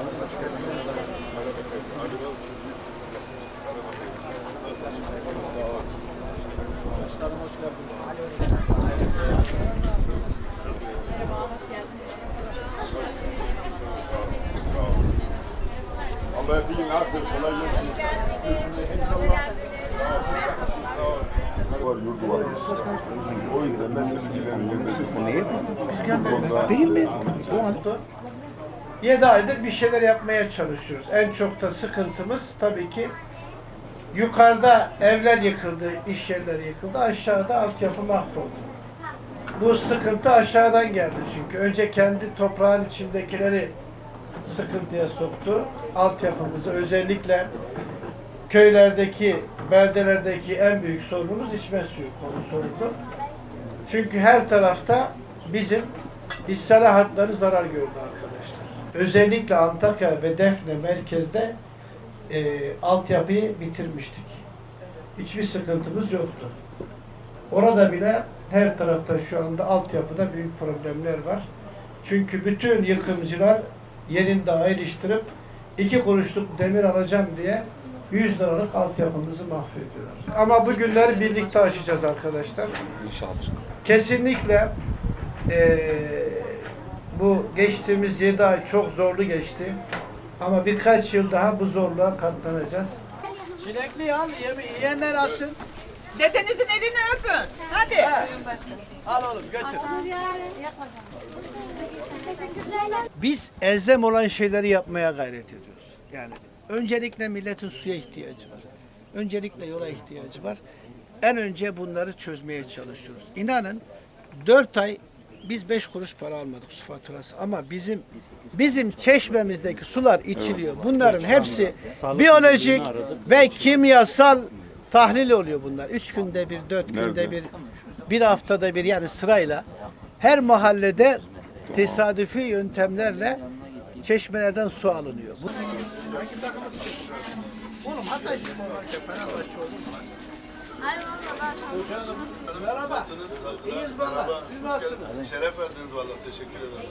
Allah vielen Dank. Kolay gelsin. Var yurdu var. O yüzden ben sizinkilerin yerine Ne yapmasın? Rüzgar değil mi? O an 7 aydır bir şeyler yapmaya çalışıyoruz. En çok da sıkıntımız tabii ki yukarıda evler yıkıldı, iş yerleri yıkıldı, aşağıda altyapı mahvoldu. Bu sıkıntı aşağıdan geldi çünkü. Önce kendi toprağın içindekileri sıkıntıya soktu. Altyapımızı özellikle köylerdeki, beldelerdeki en büyük sorunumuz içme suyu konusuydu. Çünkü her tarafta bizim hissele hatları zarar gördü arkadaşlar. Özellikle Antakya ve Defne merkezde e, altyapıyı bitirmiştik. Hiçbir sıkıntımız yoktu. Orada bile her tarafta şu anda altyapıda büyük problemler var. Çünkü bütün yıkımcılar yerinde ayrıştırıp iki kuruşluk demir alacağım diye 100 liralık altyapımızı mahvediyorlar. Ama bu günleri birlikte aşacağız arkadaşlar. inşallah. Kesinlikle eee, bu geçtiğimiz 7 ay çok zorlu geçti. Ama birkaç yıl daha bu zorluğa katlanacağız. Çilekli al, yiyenler alsın. Dedenizin elini öpün. Hadi. Al oğlum götür. Biz elzem olan şeyleri yapmaya gayret ediyoruz. Yani öncelikle milletin suya ihtiyacı var. Öncelikle yola ihtiyacı var. En önce bunları çözmeye çalışıyoruz. İnanın 4 ay biz 5 kuruş para almadık su faturası ama bizim bizim çeşmemizdeki sular içiliyor. Bunların hepsi biyolojik ve kimyasal tahlil oluyor bunlar. 3 günde bir, 4 günde bir, bir haftada bir yani sırayla her mahallede tesadüfi yöntemlerle çeşmelerden su alınıyor. Bu Oğlum Hatay Spor varken Fenerbahçe olur mu? Merhaba. İyiyiz valla. Siz nasılsınız? Şeref verdiniz vallahi teşekkür ederim.